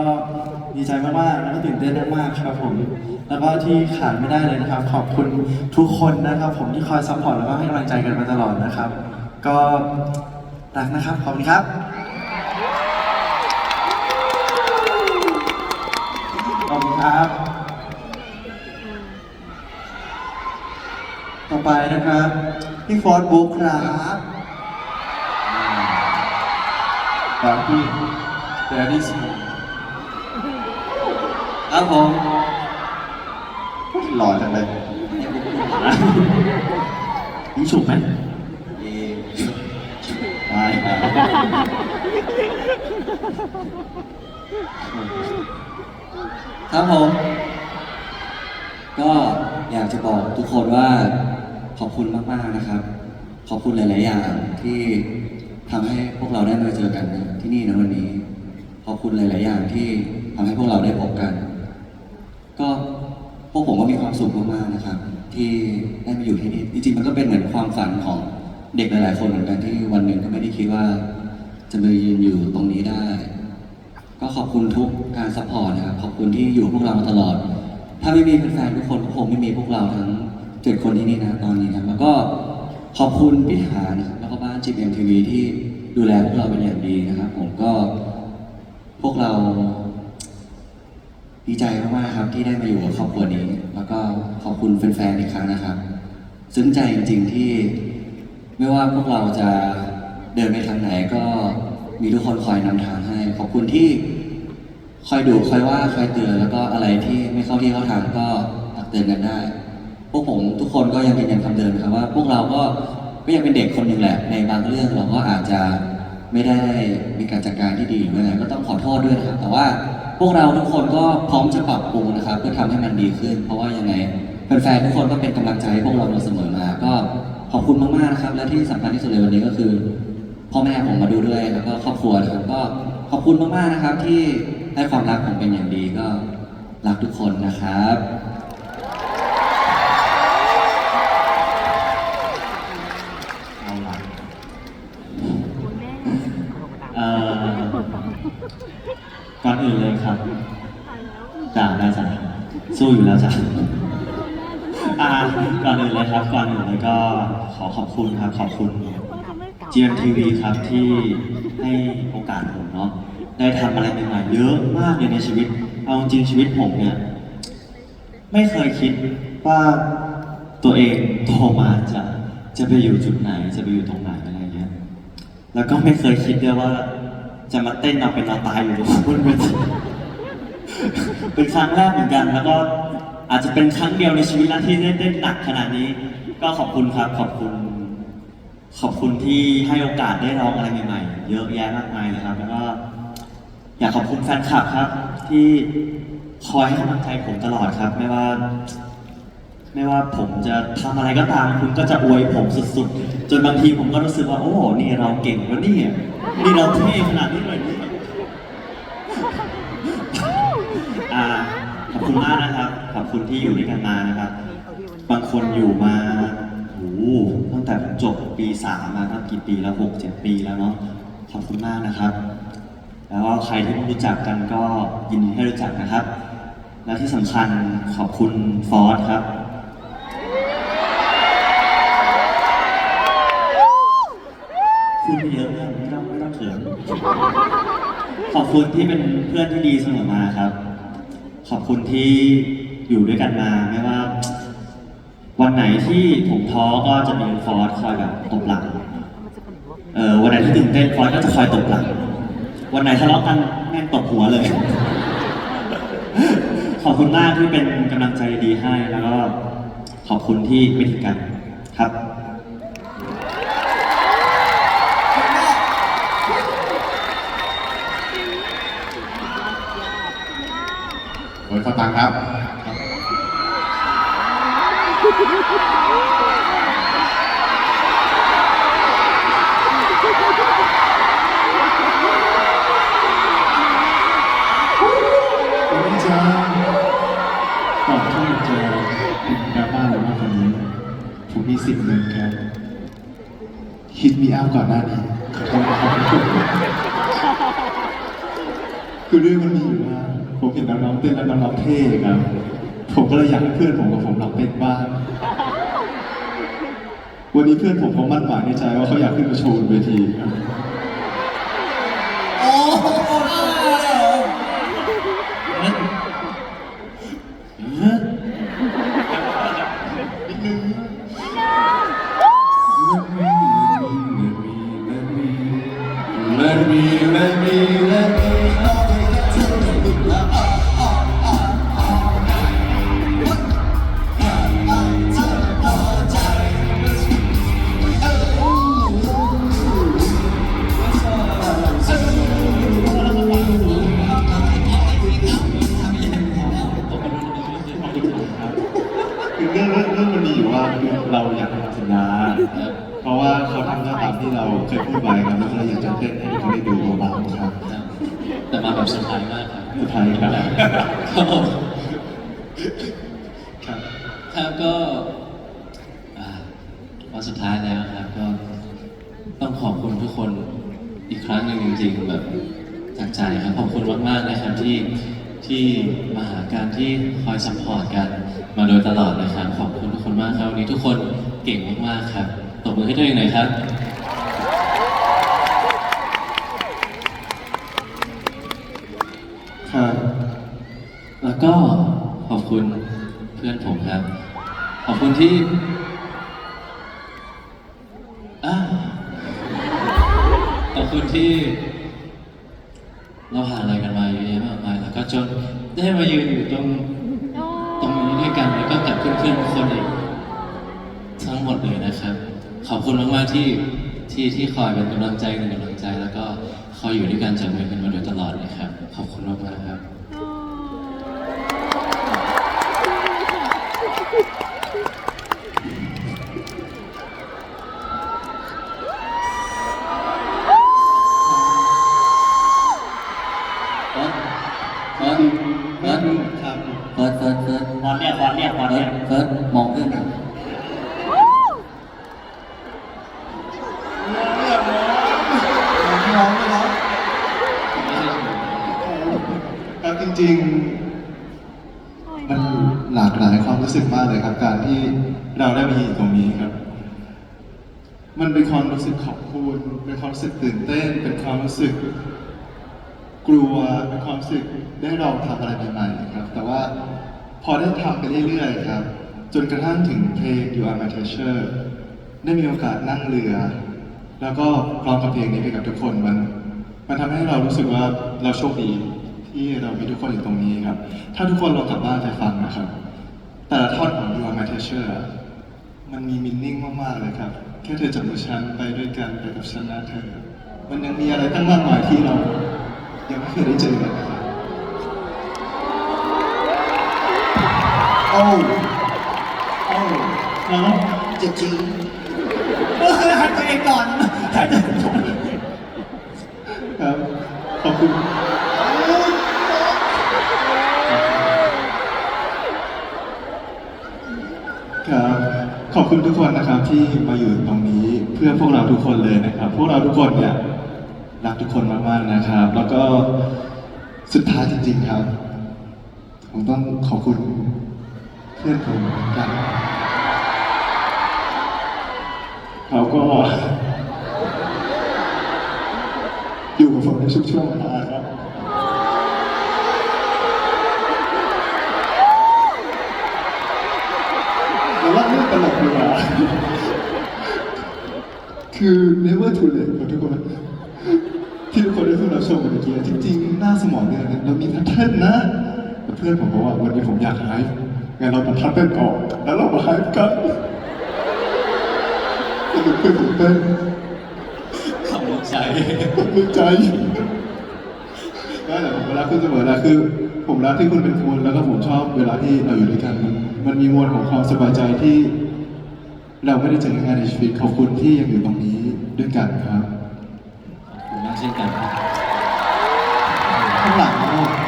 ก็ดีใจมากๆแล้วก็ตื่นเต้นมากๆครับผม แล้วก็ที่ขาดไม่ได้เลยนะครับ ขอบคุณทุกคนนะครับ ผมที่คอยซัพพอร์ตแล้วก็ให้กำลังใจกันมาตลอดนะครับ ก็รักนะครับขอบคุณครับขอบคุณครับ ต่อไปนะครับพี่ฟอร์ดบุ๊คครับบาร์บี้เดลิส ครับผมหล่อจังเลยยิงฉุกไหมได้ครับครับผม ก็อยากจะบอกทุกคนว่าขอบคุณมากๆนะครับ ขอบคุณหลายๆอย่างที่ทำให้พวกเราได้มาเจอกันนะที่นี่นะวันนี้ ขอบคุณหลาย ๆ อย่างที่ทำให้พวกเราได้พบกัน ก็พวกผมก็มีความสุขมากๆนะครับ ที่ได้มาอยู่ที่นี่จริงๆมันก็เป็นเหมือนความฝันของเด็กหลายๆคนเหมือนกันที่วันหนึ่งก็ไม่ได้คิดว่า จะมายืนอยู่ตรงนี้ได้ ก็ขอบคุณทุกการซัพพอร์ตนะครับขอบคุณที่อยู่พวกเรามาตลอด ถ้าไม่มีแฟนๆทุกคนก็คงไม่มีพวกเราทั้งเจ็ดคนที่นี่นะตอนนี้นะแล้วก็ขอบคุณพิธานะครับแล้วก็บ้าน GM TV ที่ดูแลพวกเราเป็นอย่างดีนะครับ ผมก็พวกเรา ดีใจมากๆครับที่ได้มาอยู่กับครอบครัวนี้ แล้วก็ขอบคุณแฟนๆอีกครั้งนะครับ ซึ้งใจจริงๆที่ไม่ว่าพวกเราจะเดินไปทางไหนก็มีทุกคนคอยนำทางให้ ขอบคุณที่คอยดูคอยว่าคอยเตือนแล้วก็อะไรที่ไม่เข้าที่เข้าทางก็ตักเตือนกันได้ พวกผมทุกคนก็ยังยืนยันคำเดิมนครับว่า พวกเราก็ก็ยังเป็นเด็กคนหนึ่งแหละในบางเรื่องเราก็อาจจะ ไม่ได้มีการจัดการที่ดีหรืออะไรก็ต้องขอโทษด้วยนะครับ แต่ว่าพวกเราทุกคนก็พร้อมจะปรับปรุงนะครับ เพื่อทำให้มันดีขึ้น เพราะว่ายังไงแฟนๆทุกคนก็เป็นกำลังใจให้พวกเรามาเสมอมา ก็ขอบคุณมากๆนะครับ และที่สำคัญที่สุดเลยวันนี้ก็คือ พ่อแม่ผมมาดูด้วยแล้วก็ครอบครัวนะครับก็ขอบคุณมากๆนะครับที่ให้ความรักผมเป็นอย่างดีก็รักทุกคนนะครับ เอาละเอ่อก่ อื่นเลยครับจ้าได้จ้ะสู้อยู่แล้วจ้ะอ่าก่อนอื่นเลยครับก่อนอื่นเลยก็ขอขอบคุณครับขอบคุณ GMTV ครับที่ให้โอกาสผมเนาะได้ทำอะไรใหม่ๆเยอะมากเลยในชีวิต เอาจริงชีวิตผมเนี่ย ไม่เคยคิดว่าตัวเองโตมาจะจะไปอยู่จุดไหน จะไปอยู่ตรงไหนอะไรเงี้ย แล้วก็ไม่เคยคิดด้วยว่า จะมาเต้นเอาเป็นเอาตายอยู่ตรงบนเวทีเป็นครั้งแรกเหมือนกัน แล้วก็อาจจะเป็นครั้งเดียวในชีวิตแล้วที่ได้เต้นหนักขนาดนี้ ก็ขอบคุณครับ ขอบคุณ ขอบคุณที่ให้โอกาสได้ร้องอะไรใหม่ๆ เยอะแยะมากมายเลยครับ แล้วก็อยากขอบคุณแฟนคลับครับ ที่คอยให้กำลังใจผมตลอดครับ ไม่ว่า ไม่ว่าผมจะทำอะไรก็ตามคุณก็จะอวยผมสุดๆ จนบางทีผมก็รู้สึกว่าโอ้นี่เราเก่งแล้วนี่นี่เราเท่ขนาดนี้เลยนี่อ่าขอบคุณมากนะครับ ขอบคุณที่อยู่ด้วยกันมานะครับ บางคนอยู่มาโอ้โหตั้งแต่ผมจบปีสามมาตั้งกี่ปีแล้วหกเจ็ดปีแล้วเนาะขอบคุณมากนะครับ แล้วก็ใครที่ไม่รู้จักกันก็ยินดีให้รู้จักนะครับ และที่สำคัญขอบคุณฟอสครับ พูดไม่เยอะนะไม่ต้องไม่ต้องเขินขอบคุณที่เป็นเพื่อนที่ดีเสมอมาครับ ขอบคุณที่อยู่ด้วยกันมาไม่ว่า วันไหนที่ผมท้อก็จะมีฟอร์สคอยแบบตบหลังเออวันไหนที่ตื่นเต้นฟอร์สก็จะคอยตบหลัง วันไหนทะเลาะกันแม่งตบหัวเลย ขอบคุณมากที่เป็นกำลังใจดีให้แล้วก็ขอบคุณที่ไม่ทิ้งกันครับ โอ้ย เขาตังครับ วันนี้จะก่อนที่จะถึงดราม่าหรือว่าคนนี้ ผมมีสิ่งหนึ่งครับฮิตมีอัพก่อนหน้านี้ขอโทษนะครับ คือเรื่องมันมีอยู่ว่า ผมเห็นน้องๆเต้นแล้วน้องๆเท่ครับ ผมก็เลยอยากให้เพื่อนผมกับผมลองเต้นบ้าง วันนี้เพื่อนผมเขามั่นหมายในใจว่าเขาอยากขึ้นมาโชว์บนเวทีครับ เราอยากทำสัญญาเพราะว่าเขาทำหน้าตามที่เราเคยพูดไว้ครับแล้วก็เลยอยากจะเต้นให้เขาได้ดูเบาๆครับแต่มาแบบเซอร์ไพรส์มากครับสุดท้ายครับครับผมครับครับก็อ่าวันสุดท้ายแล้วครับก็ต้องขอบคุณทุกคนอีกครั้งหนึ่งจริงๆแบบจากใจครับขอบคุณมากๆนะครับที่ ที่มาหาการที่คอยซัพพอร์ตกันมาโดยตลอดนะครับขอบคุณทุกคนมากครับวันนี้ทุกคนเก่งมากๆครับตบมือให้ตัวเองหน่อยครับครับแล้วก็ขอบคุณเพื่อนผมครับ ขอบคุณที่อ่าขอบคุณที่ เราผ่านอะไรกันมาเยอะแยะมากมายแล้วก็จนได้มายืนอยู่ตรงตรงนี้ด้วยกันแล้วก็กับเพื่อนๆทุกคนอีกทั้งหมดเลยนะครับ ขอบคุณมากๆที่ที่ที่คอยเป็นกำลังใจหนึ่งกำลังใจ แล้วก็คอยอยู่ด้วยกันจับมือกันมาโดยตลอดนะครับ ขอบคุณมากๆครับ เฟิร์สเฟิร์สเฟิร์ส ครับ เฟิร์สเฟิร์สเฟิร์ส บอลเรียกบอลเรียกบอลเฟิเรีร์ยสกเฟิร์สมองเพื่อนหน่อยน้องไม่ร้องครับจริงๆ มันหลากหลายความรู้สึกมากเลยครับ การที่เราได้มาอยู่ตรงนี้ครับ มันเป็นความรู้สึกขอบคุณเป็นความรู้สึกตื่นเต้น เป็นความรู้สึก กลัวเป็นความรู้สึกได้ลองทำอะไรใหม่ๆครับ แต่ว่า พอได้ทำไปเรื่อยๆครับ จนกระทั่งถึงเพลง You Are My Treasure ได้มีโอกาสนั่งเรือ แล้วก็ร้องกับเพลงนี้ไปกับทุกคนมัน มันทำให้เรารู้สึกว่าเราโชคดีที่เรามีทุกคนอยู่ตรงนี้ครับ ถ้าทุกคนลองกลับบ้านไปฟังนะครับ แต่ละท่อนของ You Are My Treasure มันมีมินนิ่งมากๆเลยครับแค่เธอจับมือฉันไปด้วยกันไปกับฉันนะเธอ มันยังมีอะไรตั้งมากมายที่เรายังไม่เคยได้เจอกัน นะครับโอ้โอ้แล้วเจ็บจริงหันตัวเองก่อนครับขอบคุณครับขอบคุณทุกคนนะครับที่มาอยู่ตรงนี้เพื่อพวกเราทุกคนเลยนะครับ พวกเราทุกคนเนี่ยรักทุกคนมากๆนะครับ แล้วก็สุดท้ายจริงๆครับผมต้องขอบคุณ เพื่นผมเหมือนกันเขาก็ อยู่กับผมในทุกช่วงเวลาครับแต่ว่าเรื่องตลกดีกว่าคือ never too late ของทุกคนที่ทุกคนได้เพิ่งรับชมเมื่อกี้จริงๆ หน้าสมองเนี่ยเรามีแพทเทิร์นนะ เพื่อนผมบอกว่าวันนี้ผมอยากไฮป์ งั้นเราตัดทัดเต้นออก แล้วเรามาไฮป์กันสรุปเพื่อนผมเต้นขอบคุณใจดีใจได้แต่ผมก็รักคุณเสมอนะคือ ผมรักที่คุณเป็นคนแล้วก็ผมชอบเวลาที่เราอยู่ด้วยกัน มันมันมีมวลของความสบายใจที่ เราไม่ได้เจอง่ายๆในชีวิตขอบคุณที่ยังอยู่ตรงนี้ด้วยกันครับขอบคุณมากเช่นกันครับข้างหลัง